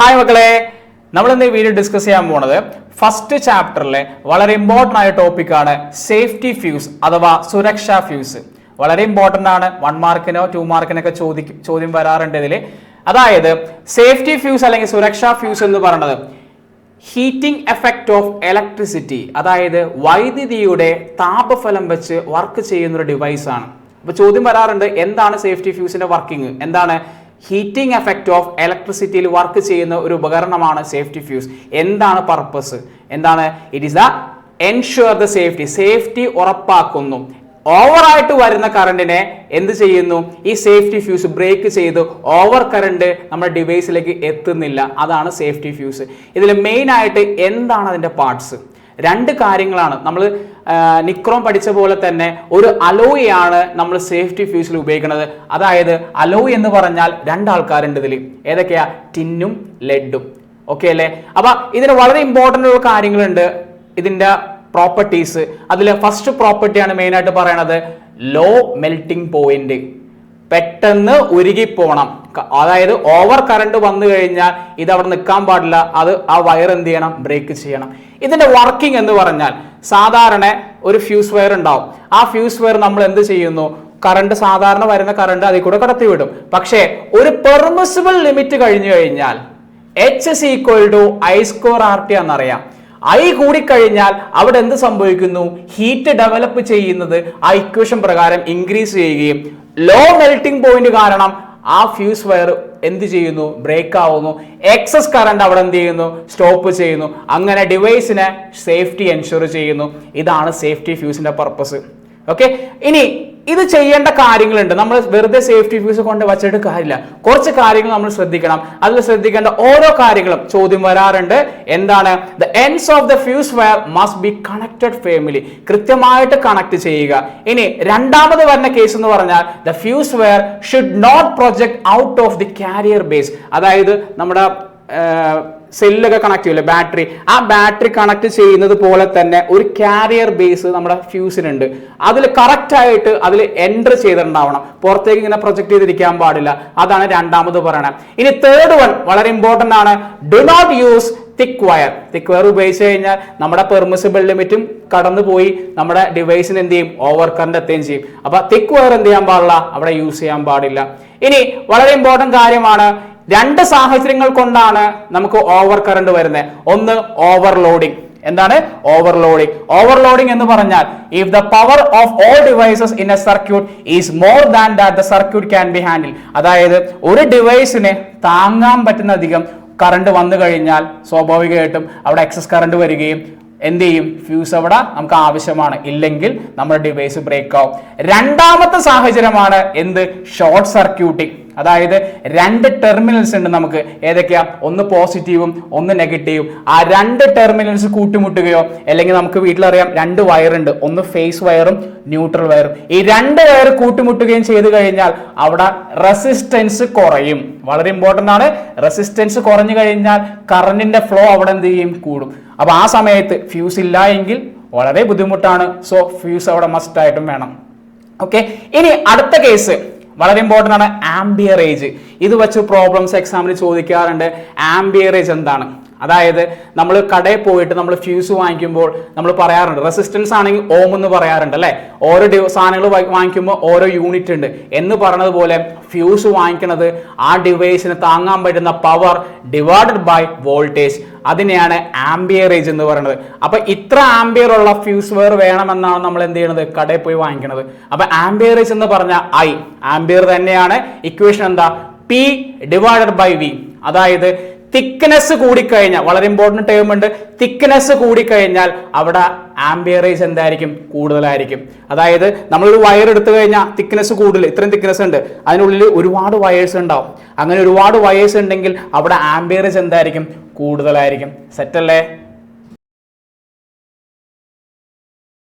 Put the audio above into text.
Hi മക്കളെ നമ്മൾ ഇന്ന് ഈ വീഡിയോ ഡിസ്കസ് ചെയ്യാൻ പോണത് ഫസ്റ്റ് ചാപ്റ്ററിലെ വളരെ ഇമ്പോർട്ടന്റ് ആയ ടോപ്പിക്കാണ് സേഫ്റ്റി ഫ്യൂസ് അഥവാ സുരക്ഷാ ഫ്യൂസ് വളരെ ഇമ്പോർട്ടന്റ് ആണ്. വൺ മാർക്കിനോ ടു മാർക്കിനൊക്കെ ചോദി ചോദ്യം വരാറുണ്ട് ഇതിൽ അതായത് സേഫ്റ്റി ഫ്യൂസ് അല്ലെങ്കിൽ സുരക്ഷാ ഫ്യൂസ് എന്ന് പറയുന്നത് ഹീറ്റിംഗ് എഫക്റ്റ് ഓഫ് ഇലക്ട്രിസിറ്റി അതായത് വൈദ്യുതിയുടെ താപഫലം വെച്ച് വർക്ക് ചെയ്യുന്ന ഒരു ഡിവൈസ് ആണ്. അപ്പോൾ ചോദ്യം വരാറുണ്ട് എന്താണ് സേഫ്റ്റി ഫ്യൂസിന്റെ വർക്കിംഗ് എന്താണ് ഹീറ്റിംഗ് എഫക്റ്റ് ഓഫ് ഇലക്ട്രിസിറ്റിയിൽ വർക്ക് ചെയ്യുന്ന ഒരു ഉപകരണമാണ് സേഫ്റ്റി ഫ്യൂസ്. എന്താണ് പർപ്പസ്? എന്താണ്? It is the ensure the safety safety ഉറപ്പാക്കുന്നു. ഓവറായിട്ട് വരുന്ന കറണ്ടിനെ എന്ത് ചെയ്യുന്നു? ഈ സേഫ്റ്റി ഫ്യൂസ് ബ്രേക്ക് ചെയ്ത് ഓവർ കറണ്ട് നമ്മുടെ ഡിവൈസിലേക്ക് എത്തുന്നില്ല. അതാണ് സേഫ്റ്റി ഫ്യൂസ് ഇതിൽ മെയിൻ ആയിട്ട് എന്താണ് അതിന്റെ പാർട്സ് രണ്ട് കാര്യങ്ങളാണ്. നമ്മൾ നിക്രോം പഠിച്ച പോലെ തന്നെ ഒരു അലോയാണ് നമ്മൾ സേഫ്റ്റി ഫ്യൂസിൽ ഉപയോഗിക്കുന്നത്. അതായത് അലോയ് എന്ന് പറഞ്ഞാൽ രണ്ടാൾക്കാരുണ്ട് ഇതിൽ ഏതൊക്കെയാ? ടിന്നും ലെഡും. ഓക്കെ അല്ലേ? അപ്പൊ ഇതിന് വളരെ ഇമ്പോർട്ടന്റ് ഉള്ള കാര്യങ്ങളുണ്ട് ഇതിന്റെ പ്രോപ്പർട്ടീസ് അതിൽ ഫസ്റ്റ് പ്രോപ്പർട്ടിയാണ് മെയിൻ ആയിട്ട് പറയണത്. ലോ മെൽറ്റിംഗ് പോയിന്റ് പെട്ടെന്ന് ഉരുകിപ്പോണം അതായത് ഓവർ കറണ്ട് വന്നു കഴിഞ്ഞാൽ ഇത് അവിടെ നിൽക്കാൻ പാടില്ല. അത് ആ വയർ എന്ത് ചെയ്യണം? ബ്രേക്ക് ചെയ്യണം. ഇതിന്റെ വർക്കിംഗ് എന്ന് പറഞ്ഞാൽ സാധാരണ ഒരു ഫ്യൂസ് വയർ ഉണ്ടാവും. ആ ഫ്യൂസ് വയർ നമ്മൾ എന്ത് ചെയ്യുന്നു? കറണ്ട് സാധാരണ വരുന്ന കറണ്ട് അതിൽ കൂടെ കടത്തിവിടും പക്ഷേ ഒരു പെർമിസിബിൾ ലിമിറ്റ് കഴിഞ്ഞു കഴിഞ്ഞാൽ H S equal to I square R T എന്നറിയാം. ഐ കൂടിക്കഴിഞ്ഞാൽ അവിടെ എന്ത് സംഭവിക്കുന്നു? ഹീറ്റ് ഡെവലപ്പ് ചെയ്യുന്നത് ആ ഇക്വേഷൻ പ്രകാരം ഇൻക്രീസ് ചെയ്യുകയും ലോ മെൽറ്റിംഗ് പോയിന്റ് കാരണം ആ ഫ്യൂസ് വയർ എന്ത് ചെയ്യുന്നു? ബ്രേക്ക് ആവുന്നു. എക്സസ് കറണ്ട് അവിടെ എന്ത് ചെയ്യുന്നു? സ്റ്റോപ്പ് ചെയ്യുന്നു. അങ്ങനെ ഡിവൈസിനെ സേഫ്റ്റി എൻഷുർ ചെയ്യുന്നു. ഇതാണ് സേഫ്റ്റി ഫ്യൂസിന്റെ പർപ്പസ് ഓക്കെ ഇനി ഇത് ചെയ്യേണ്ട കാര്യങ്ങളുണ്ട്. നമ്മൾ വെറുതെ സേഫ്റ്റി ഫ്യൂസ് കൊണ്ട് വച്ചിട്ട് കാര്യമില്ല. കുറച്ച് കാര്യങ്ങൾ നമ്മൾ ശ്രദ്ധിക്കണം. അതിൽ ശ്രദ്ധിക്കേണ്ട ഓരോ കാര്യങ്ങളും ചോദ്യം വരാറുണ്ട്. എന്താണ്? The ends of the fuse wire must be connected firmly കൃത്യമായിട്ട് കണക്ട് ചെയ്യുക. ഇനി രണ്ടാമത് വരുന്ന കേസ് എന്ന് പറഞ്ഞാൽ the fuse wire should not project out of the carrier base അതായത് നമ്മുടെ സെല്ലൊക്കെ കണക്ട് ചെയ്യില്ലേ ബാറ്ററി ആ ബാറ്ററി കണക്ട് ചെയ്യുന്നത് പോലെ തന്നെ ഒരു കാരിയർ ബേസ് നമ്മുടെ ഫ്യൂസിനുണ്ട് അതിൽ കറക്റ്റായിട്ട് അതിൽ എന്റർ ചെയ്തിട്ടുണ്ടാവണം. പുറത്തേക്ക് ഇങ്ങനെ പ്രൊജക്ട് ചെയ്തിരിക്കാൻ പാടില്ല. അതാണ് രണ്ടാമത് പറയണത് ഇനി തേർഡ് വൺ വളരെ ഇമ്പോർട്ടന്റ് ആണ്. Do not use thick wire thick wire ഉപയോഗിച്ച് കഴിഞ്ഞാൽ നമ്മുടെ പെർമിസിബിൾ ലിമിറ്റും കടന്നു പോയി നമ്മുടെ ഡിവൈസിന് എന്ത് ചെയ്യും? ഓവർ കറണ്ട് എത്തുകയും ചെയ്യും. അപ്പൊ തിക്ക് വയർ എന്ത് ചെയ്യാൻ പാടില്ല? അവിടെ യൂസ് ചെയ്യാൻ പാടില്ല. ഇനി വളരെ ഇമ്പോർട്ടന്റ് കാര്യമാണ്. രണ്ട് സാഹചര്യങ്ങൾ കൊണ്ടാണ് നമുക്ക് ഓവർ കറണ്ട് വരുന്നത്. ഒന്ന് ഓവർലോഡിംഗ് എന്താണ്? ഓവർലോഡിംഗ് ഓവർലോഡിംഗ് എന്ന് പറഞ്ഞാൽ if the power of all devices in a circuit is more than that the circuit can be handle അതായത് ഒരു ഡിവൈസിന് താങ്ങാൻ പറ്റുന്ന അധികം കറണ്ട് വന്നു കഴിഞ്ഞാൽ സ്വാഭാവികമായിട്ടും അവിടെ എക്സസ് കറണ്ട് വരികയും എന്ത് ചെയ്യും? ഫ്യൂസ് അവിടെ നമുക്ക് ആവശ്യമാണ്. ഇല്ലെങ്കിൽ നമ്മുടെ ഡിവൈസ് ബ്രേക്ക് ആവും. രണ്ടാമത്തെ സാഹചര്യമാണ് എന്ത്? ഷോർട്ട് സർക്യൂട്ടിംഗ് അതായത് രണ്ട് ടെർമിനൽസ് ഉണ്ട് നമുക്ക്. ഏതൊക്കെയാ? ഒന്ന് പോസിറ്റീവും ഒന്ന് നെഗറ്റീവും ആ രണ്ട് ടെർമിനൽസ് കൂട്ടിമുട്ടുകയോ അല്ലെങ്കിൽ നമുക്ക് വീട്ടിലറിയാം രണ്ട് വയറുണ്ട് ഒന്ന് ഫേസ് വയറും ന്യൂട്രൽ വയറും ഈ രണ്ട് വയർ കൂട്ടിമുട്ടുകയും ചെയ്തു കഴിഞ്ഞാൽ അവിടെ റെസിസ്റ്റൻസ് കുറയും. വളരെ ഇമ്പോർട്ടന്റ് ആണ്. റെസിസ്റ്റൻസ് കുറഞ്ഞു കഴിഞ്ഞാൽ കറണ്ടിന്റെ ഫ്ലോ അവിടെ എന്ത് ചെയ്യും? കൂടും. അപ്പൊ ആ സമയത്ത് ഫ്യൂസ് ഇല്ല എങ്കിൽ വളരെ ബുദ്ധിമുട്ടാണ്. സോ ഫ്യൂസ് അവിടെ മസ്റ്റ് ആയിട്ടും വേണം. ഓക്കെ ഇനി അടുത്ത കേസ് വളരെ ഇമ്പോർട്ടന്റ് ആണ് ആംബിയറേജ് ഇത് വെച്ച് പ്രോബ്ലംസ് എക്സാമിന് ചോദിക്കാറുണ്ട് ആംബിയറേജ് എന്താണ്? അതായത് നമ്മൾ കടയിൽ പോയിട്ട് നമ്മൾ ഫ്യൂസ് വാങ്ങിക്കുമ്പോൾ നമ്മൾ പറയാറുണ്ട് റെസിസ്റ്റൻസ് ആണെങ്കിൽ ഓം എന്ന് പറയാറുണ്ട് അല്ലേ? ഓരോ സാധനങ്ങൾ വാങ്ങിക്കുമ്പോൾ ഓരോ യൂണിറ്റ് ഉണ്ട്. എന്ന് പറഞ്ഞതുപോലെ ഫ്യൂസ് വാങ്ങിക്കുന്നത് ആ ഡിവൈസിന് താങ്ങാൻ പറ്റുന്ന പവർ ഡിവൈഡഡ് ബൈ വോൾട്ടേജ് അതിനെയാണ് ആംബിയറേജ് എന്ന് പറയുന്നത്. അപ്പൊ ഇത്ര ആംബിയർ ഉള്ള ഫ്യൂസ് വെയർ വേണമെന്നാണ് നമ്മൾ എന്ത് ചെയ്യുന്നത് കടയിൽ പോയി വാങ്ങിക്കുന്നത് അപ്പൊ ആംബിയറേജ് എന്ന് പറഞ്ഞ ഐ ആംബിയർ തന്നെയാണ് ഇക്വേഷൻ എന്താ? പി ഡിവൈഡഡ് ബൈ വി അതായത് തിക്നെസ് കൂടിക്കഴിഞ്ഞാൽ വളരെ ഇമ്പോർട്ടന്റ് ടേം ഉണ്ട്. തിക്നെസ് കൂടിക്കഴിഞ്ഞാൽ അവിടെ ആംബിയറേജ് എന്തായിരിക്കും? കൂടുതലായിരിക്കും. അതായത് നമ്മളൊരു വയർ എടുത്തു കഴിഞ്ഞാൽ തിക്നെസ് കൂടുതൽ ഇത്രയും തിക്നെസ് ഉണ്ട്. അതിനുള്ളിൽ ഒരുപാട് വയേഴ്സ് ഉണ്ടാവും. അങ്ങനെ ഒരുപാട് വയേഴ്സ് ഉണ്ടെങ്കിൽ അവിടെ ആംബിയറേജ് എന്തായിരിക്കും? കൂടുതലായിരിക്കും. സെറ്റല്ലേ